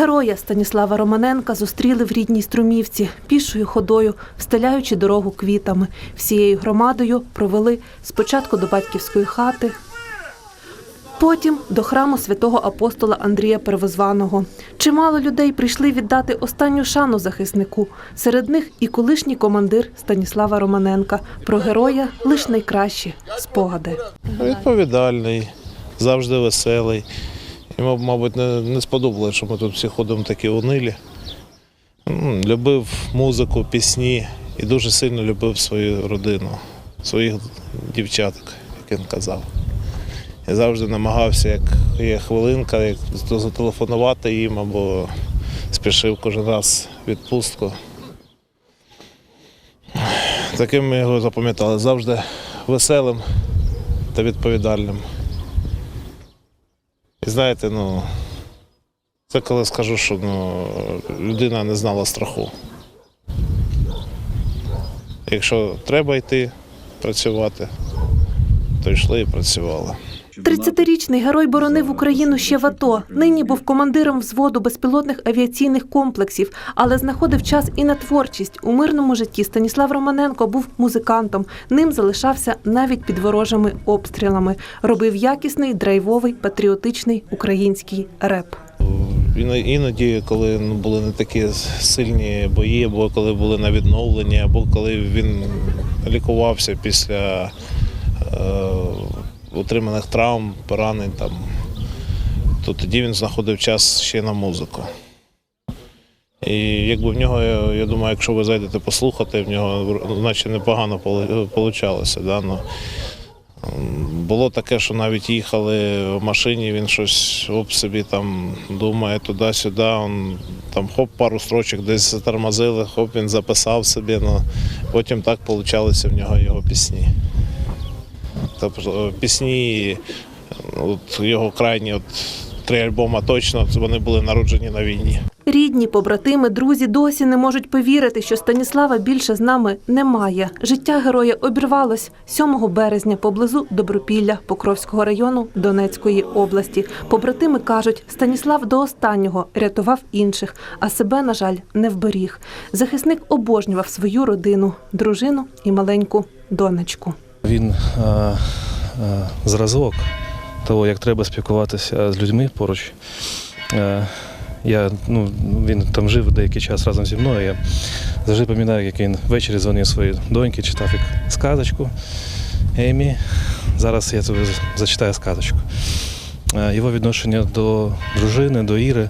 Героя Станіслава Романенка зустріли в рідній струмівці пішою ходою, встеляючи дорогу квітами. Всією громадою провели спочатку до батьківської хати, потім до храму святого апостола Андрія Первозваного. Чимало людей прийшли віддати останню шану захиснику. Серед них і колишній командир Станіслава Романенка. Про героя лиш найкращі спогади. Відповідальний, завжди веселий. Йому, мабуть, не, не сподобалося, що ми тут всі ходимо такі унилі. Любив музику, пісні і дуже сильно любив свою родину, своїх дівчаток, як він казав. Я завжди намагався, як є хвилинка, як зателефонувати їм або спішив кожен раз відпустку. Таким ми його запам'ятали, завжди веселим та відповідальним. І знаєте, ну, це коли скажу, що ну, людина не знала страху. Якщо треба йти працювати, то йшли і працювали. 30-річний герой боронив Україну ще в АТО. Нині був командиром взводу безпілотних авіаційних комплексів, але знаходив час і на творчість. У мирному житті Станіслав Романенко був музикантом. Ним залишався навіть під ворожими обстрілами. Робив якісний, драйвовий, патріотичний український реп. Іно- Іноді, коли ну, були не такі сильні бої, або коли були на відновленні, або коли він лікувався після е, отриманих травм, поранень, там, то тоді він знаходив час ще на музику. І якби в нього, я, думаю, якщо ви зайдете послухати, в нього наче непогано вийшло. Да? Ну, було таке, що навіть їхали в машині, він щось оп собі там думає туди-сюди. Там хоп, пару строчок десь затормозили, хоп, він записав собі. Ну, потім так получалися в нього його пісні. Тобто пісні, от його крайні от, три альбома точно, вони були народжені на війні. Рідні, побратими, друзі досі не можуть повірити, що Станіслава більше з нами немає. Життя героя обірвалось 7 березня поблизу Добропілля Покровського району Донецької області. Побратими кажуть, Станіслав до останнього рятував інших, а себе, на жаль, не вберіг. Захисник обожнював свою родину, дружину і маленьку донечку. Він е, е, зразок того, як треба спілкуватися з людьми поруч. Е, я, ну, він там жив деякий час разом зі мною. Я завжди пам'ятаю, як він ввечері дзвонив своїй доньки, читав як сказочку. Емі, зараз я тобі зачитаю сказочку. Е, Його відношення до дружини, до Іри.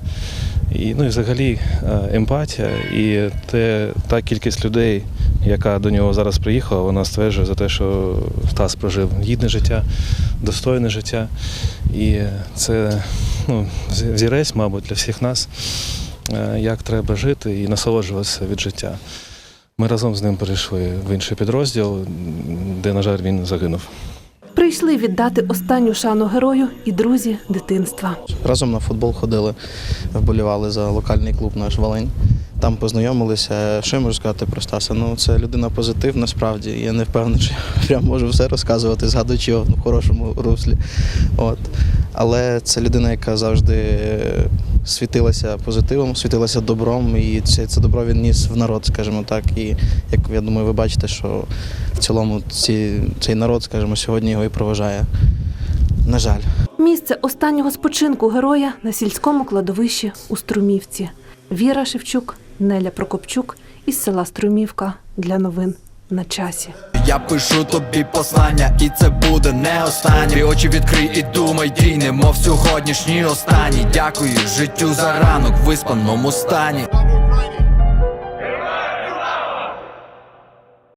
І, ну і взагалі е, емпатія і те, та кількість людей, яка до нього зараз приїхала, вона стверджує за те, що Стас прожив гідне життя, достойне життя. І це ну, зі- взірець, мабуть, для всіх нас, е, як треба жити і насолоджуватися від життя. Ми разом з ним перейшли в інший підрозділ, де, на жаль, він загинув. Прийшли віддати останню шану герою і друзі дитинства. Разом на футбол ходили, вболівали за локальний клуб наш Волинь. Там познайомилися. Що я можу сказати про Стаса? Ну, це людина позитивна, справді. Я не впевнений, що я прям можу все розказувати, згадуючи його в хорошому руслі. От. Але це людина, яка завжди світилася позитивом, світилася добром, і це, це добро він ніс в народ, скажімо так. І як я думаю, ви бачите, що в цілому ці, цей народ, скажімо, сьогодні його і проважає. На жаль. Місце останнього спочинку героя на сільському кладовищі у Струмівці. Віра Шевчук, Неля Прокопчук із села Струмівка для новин на часі. Я пишу тобі послання, і це буде не останнє. Твій очі відкрий і думай, дій, немов сьогоднішній останній. Дякую життю за ранок виспаному стані